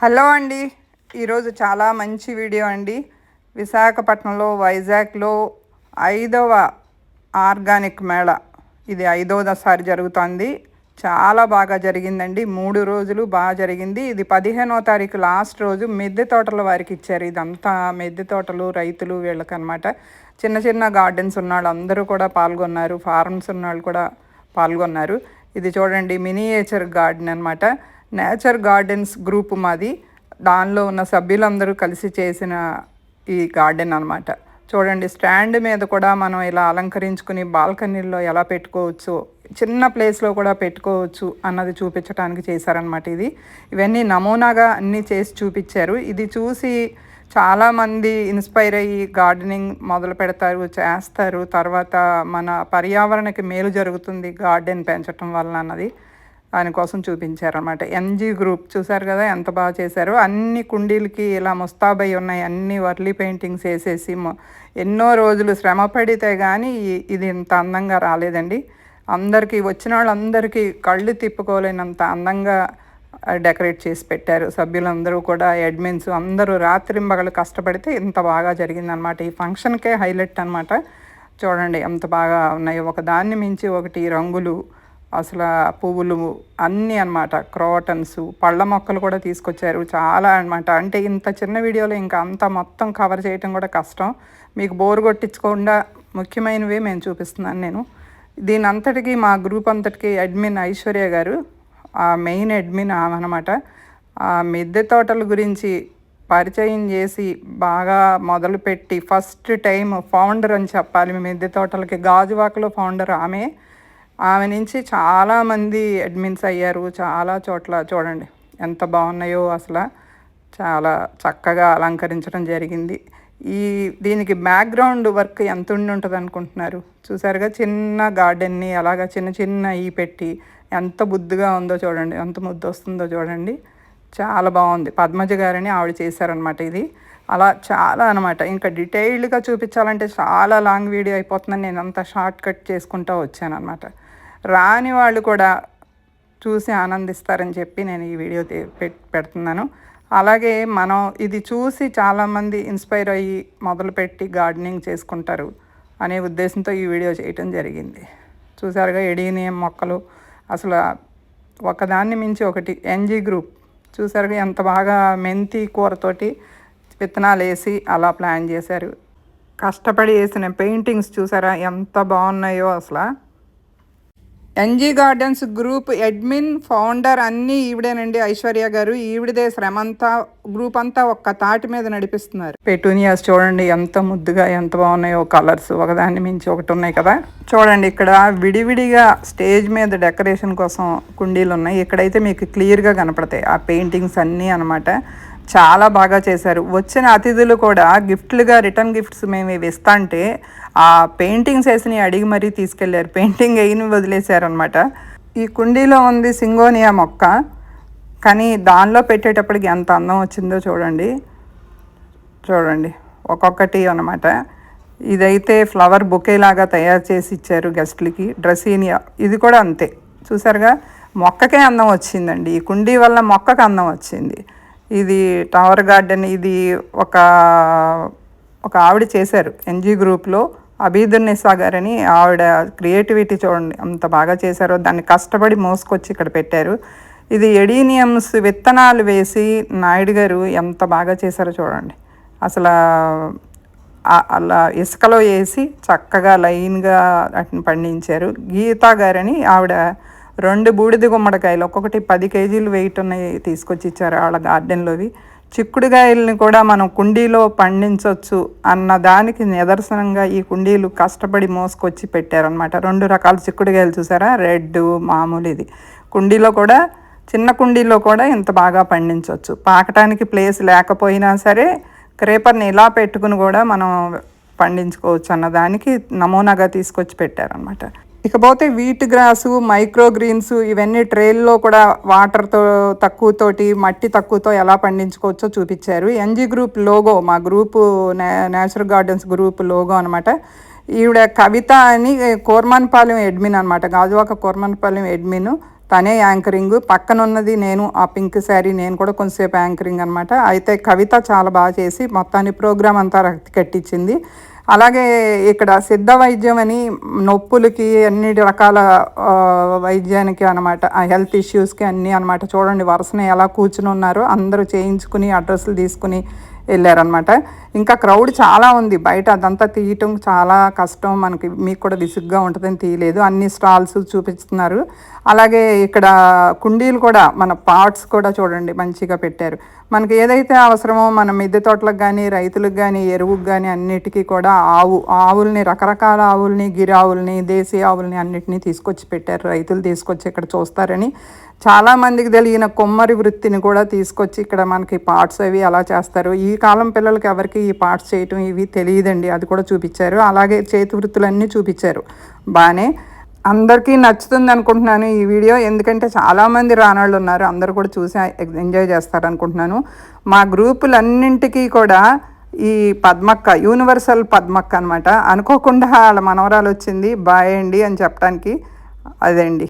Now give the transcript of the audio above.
Hello అండి. ఈరోజు చాలా మంచి వీడియో అండి. విశాఖపట్నంలో వైజాగ్లో ఐదవ ఆర్గానిక్ మేళ. ఇది ఐదవసారి జరుగుతోంది. చాలా బాగా జరిగిందండి. మూడు రోజులు బాగా జరిగింది. ఇది పదిహేనో తారీఖు లాస్ట్ రోజు మిద్దె తోటల వారికి ఇచ్చారు. ఇదంతా మిద్దె తోటలు రైతులు వీళ్ళకనమాట. చిన్న చిన్న గార్డెన్స్ ఉన్న వాళ్ళు అందరూ కూడా పాల్గొన్నారు. ఫార్మ్స్ ఉన్న వాళ్ళు కూడా పాల్గొన్నారు. ఇది చూడండి మినియేచర్ గార్డెన్ అనమాట నేచర్ గార్డెన్స్ గ్రూప్ మాది. దానిలో ఉన్న సభ్యులందరూ కలిసి చేసిన ఈ గార్డెన్ అనమాట చూడండి స్టాండ్ మీద కూడా మనం ఇలా అలంకరించుకుని బాల్కనీల్లో ఎలా పెట్టుకోవచ్చు చిన్న ప్లేస్లో కూడా పెట్టుకోవచ్చు అన్నది చూపించడానికి చేశారనమాట ఇది. ఇవన్నీ నమూనాగా అన్నీ చేసి చూపించారు. ఇది చూసి చాలామంది ఇన్స్పైర్ అయ్యి గార్డెనింగ్ మొదలు పెడతారు చేస్తారు. తర్వాత మన పర్యావరణకి మేలు జరుగుతుంది గార్డెన్ పెంచడం వల్ల అన్నది. ఆయన కోసం చూపించారనమాట ఎన్జీ గ్రూప్ చూసారు కదా ఎంత బాగా చేశారో. అన్ని కుండీలకి ఇలా ముస్తాబై ఉన్నాయి. అన్ని వర్లీ పెయింటింగ్స్ వేసేసి ఎన్నో రోజులు శ్రమ పడితే కానీ ఇది ఇంత అందంగా రాలేదండి. అందరికీ వచ్చిన వాళ్ళందరికీ కళ్ళు తిప్పుకోలేనంత అందంగా డెకరేట్ చేసి పెట్టారు. సభ్యులందరూ కూడా అడ్మిన్స్ అందరూ రాత్రింబగలు కష్టపడితే ఇంత బాగా జరిగిందనమాట ఈ ఫంక్షన్కే హైలైట్ అనమాట చూడండి ఎంత బాగా ఉన్నాయి. ఒక దాన్ని మించి ఒకటి రంగులు అసలు పువ్వులు అన్నీ అనమాట క్రోటన్స్ పళ్ళ మొక్కలు కూడా తీసుకొచ్చారు. చాలా అనమాట అంటే ఇంత చిన్న వీడియోలో ఇంకా అంత మొత్తం కవర్ చేయటం కూడా కష్టం. మీకు బోర్ కొట్టించకుండా ముఖ్యమైనవి మేము చూపిస్తున్నాను నేను. దీని అంతటికి మా గ్రూప్ అంతటికి అడ్మిన్ ఐశ్వర్య గారు ఆ మెయిన్ అడ్మిన్ అనమాట ఆ మిద్దె తోటల గురించి పరిచయం చేసి బాగా మొదలుపెట్టి ఫస్ట్ టైం ఫౌండర్ అని చెప్పాలి. మిద్దె తోటలకి గాజువాకలో ఫౌండర్ ఆమె. ఆమె నుంచి చాలామంది అడ్మిన్స్ అయ్యారు చాలా చోట్ల. చూడండి ఎంత బాగున్నాయో అసలు. చాలా చక్కగా అలంకరించడం జరిగింది. ఈ దీనికి బ్యాక్గ్రౌండ్ వర్క్ ఎంత ఉండి ఉంటుంది అనుకుంటున్నారు? చూసారుగా చిన్న గార్డెన్ని అలాగా చిన్న చిన్న ఈ పెట్టి ఎంత బుద్ధిగా ఉందో చూడండి. ఎంత ముద్దు వస్తుందో చూడండి. చాలా బాగుంది. పద్మజ గారని ఆవిడ చేశారనమాట ఇది. అలా చాలా అనమాట ఇంకా డీటెయిల్డ్గా చూపించాలంటే చాలా లాంగ్ వీడియో అయిపోతుందని నేను అంత షార్ట్ కట్ చేసుకుంటూ వచ్చాను అనమాట రాని వాళ్ళు కూడా చూసి ఆనందిస్తారని చెప్పి నేను ఈ వీడియో పెడుతున్నాను. అలాగే మనం ఇది చూసి చాలామంది ఇన్స్పైర్ అయ్యి మొదలుపెట్టి గార్డెనింగ్ చేసుకుంటారు అనే ఉద్దేశంతో ఈ వీడియో చేయటం జరిగింది. చూసారుగా ఎడీనియం మొక్కలు అసలు ఒకదాన్ని మించి ఒకటి ఎన్జీ గ్రూప్. చూసారుగా ఎంత బాగా మెంతి కూరతోటి విత్తనాలు వేసి అలా ప్లాన్ చేశారు. కష్టపడి వేసిన పెయింటింగ్స్ చూసారా ఎంత బాగున్నాయో అసలు. NG gardens group admin founder అన్నీ ఈవిడేనండి ఐశ్వర్య గారు. ఈవిడదే శ్రమంతా గ్రూప్ అంతా ఒక్క తాటి మీద నడిపిస్తున్నారు. పెటూనియాస్ చూడండి ఎంత ముద్దుగా ఎంత బాగున్నాయో కలర్స్. ఒకదాన్ని మించి ఒకటి ఉన్నాయి కదా. చూడండి ఇక్కడ విడివిడిగా స్టేజ్ మీద డెకరేషన్ కోసం కుండీలు ఉన్నాయి ఇక్కడైతే మీకు క్లియర్గా కనపడతాయి. ఆ పెయింటింగ్స్ అన్నీ అనమాట చాలా బాగా చేశారు. వచ్చిన అతిథులు కూడా గిఫ్ట్లుగా రిటర్న్ గిఫ్ట్స్ మేము ఇవి ఇస్తాంటే ఆ పెయింటింగ్స్ వేసి అడిగి మరీ తీసుకెళ్ళారు. పెయింటింగ్ వేయని వదిలేశారనమాట ఈ కుండీలో ఉంది సింగోనియా మొక్క. కానీ దానిలో పెట్టేటప్పటికి ఎంత అందం వచ్చిందో చూడండి. చూడండి. ఒక్కొక్కటి అనమాట ఇదైతే ఫ్లవర్ బొకే లాగా తయారు చేసి ఇచ్చారు గెస్ట్లకి. డ్రెస్సీనియా. ఇది కూడా అంతే. చూసారుగా? మొక్కకే అందం వచ్చిందండి. ఈ కుండీ వల్ల మొక్కకు అందం వచ్చింది. ఇది టవర్ గార్డెన్ ఇది ఒక ఒక ఆవిడ చేశారు. ఎన్జీ గ్రూప్లో అబీదున్నిసా గారని ఆవిడ క్రియేటివిటీ చూడండి అంత బాగా చేశారో. దాన్ని కష్టపడి మోసుకొచ్చి ఇక్కడ పెట్టారు. ఇది ఎడీనియమ్స్ విత్తనాలు వేసి నాయుడు గారు ఎంత బాగా చేశారో చూడండి. అసలు అలా ఇసుకలో వేసి చక్కగా లైన్గా వాటిని పండించారు. గీతా గారని ఆవిడ రెండు బూడిద గుమ్మడికాయలు ఒక్కొక్కటి పది కేజీలు వెయిట్ ఉన్నాయి తీసుకొచ్చి ఇచ్చారు వాళ్ళ గార్డెన్లోవి చిక్కుడుగాయల్ని కూడా మనం కుండీలో పండించవచ్చు అన్న దానికి నిదర్శనంగా ఈ కుండీలు కష్టపడి మోసుకొచ్చి పెట్టారనమాట రెండు రకాల చిక్కుడుకాయలు చూసారా? రెడ్ మామూలు ఇది. కుండీలో కూడా చిన్న కుండీలో కూడా ఇంత బాగా పండించవచ్చు పాకటానికి ప్లేస్ లేకపోయినా సరే క్రేపర్ని ఇలా పెట్టుకుని కూడా మనం పండించుకోవచ్చు అన్న దానికి నమూనాగా తీసుకొచ్చి పెట్టారనమాట ఇకపోతే వీట్ గ్రాసు మైక్రో గ్రీన్స్ ఇవన్నీ ట్రేల్లో కూడా వాటర్తో తక్కువతోటి మట్టి తక్కువతో ఎలా పండించుకోవచ్చో చూపించారు. ఎన్జీ గ్రూప్ లోగో మా group natural gardens group logo అనమాట ఈవిడ కవిత అని కోర్మాన్పాలెం ఎడ్మిన్ అనమాట గాజువాక కోర్మాన్పాలెం ఎడ్మిన్. తనే యాంకరింగ్. పక్కన ఉన్నది నేను ఆ పింక్ శారీ నేను కూడా కొంతసేపు యాంకరింగ్ అనమాట అయితే కవిత చాలా బాగా చేసి మొత్తాన్ని ప్రోగ్రామ్ అంతా కట్టించింది. అలాగే ఇక్కడ సిద్ధ వైద్యం అని నొప్పులకి అన్ని రకాల వైద్యానికి అనమాట హెల్త్ ఇష్యూస్కి అన్నీ అనమాట చూడండి వరుసనే ఎలా కూర్చుని ఉన్నారో అందరూ చేయించుకుని అడ్రస్లు తీసుకుని వెళ్ళారనమాట ఇంకా క్రౌడ్ చాలా ఉంది. బయట అదంతా తీయటం చాలా కష్టం. మనకి మీకు కూడా విసుగ్గా ఉంటుందని తీయలేదు. అన్ని స్టాల్స్ చూపిస్తున్నారు. అలాగే ఇక్కడ కుండీలు కూడా మన పార్ట్స్ కూడా చూడండి మంచిగా పెట్టారు. మనకి ఏదైతే అవసరమో మన మిద్దె తోటలకు కానీ రైతులకు కానీ ఎరువుకు కానీ అన్నిటికీ కూడా ఆవు ఆవుల్ని రకరకాల ఆవుల్ని గిరి ఆవుల్ని దేశీ ఆవుల్ని అన్నిటినీ తీసుకొచ్చి పెట్టారు. రైతులు తీసుకొచ్చి ఇక్కడ చూస్తారని చాలామందికి తెలియన కొమ్మరి వృత్తిని కూడా తీసుకొచ్చి ఇక్కడ మనకి పార్ట్స్ అవి అలా చేస్తారు. ఈ కాలం పిల్లలకి ఎవరికి ఈ పార్ట్స్ చేయటం ఇవి తెలియదండి. అది కూడా చూపించారు. అలాగే చేతి వృత్తులన్నీ చూపించారు. బాగానే అందరికీ నచ్చుతుంది అనుకుంటున్నాను ఈ వీడియో. ఎందుకంటే చాలామంది రానాళ్ళు ఉన్నారు. అందరూ కూడా చూసి ఎంజాయ్ చేస్తారు అనుకుంటున్నాను. మా గ్రూపులన్నింటికీ కూడా ఈ పద్మక్క యూనివర్సల్ పద్మక్క అనమాట అనుకోకుండా వాళ్ళ మనవరాలు వచ్చింది. బాయ్ అండి అని చెప్పడానికి అదండి.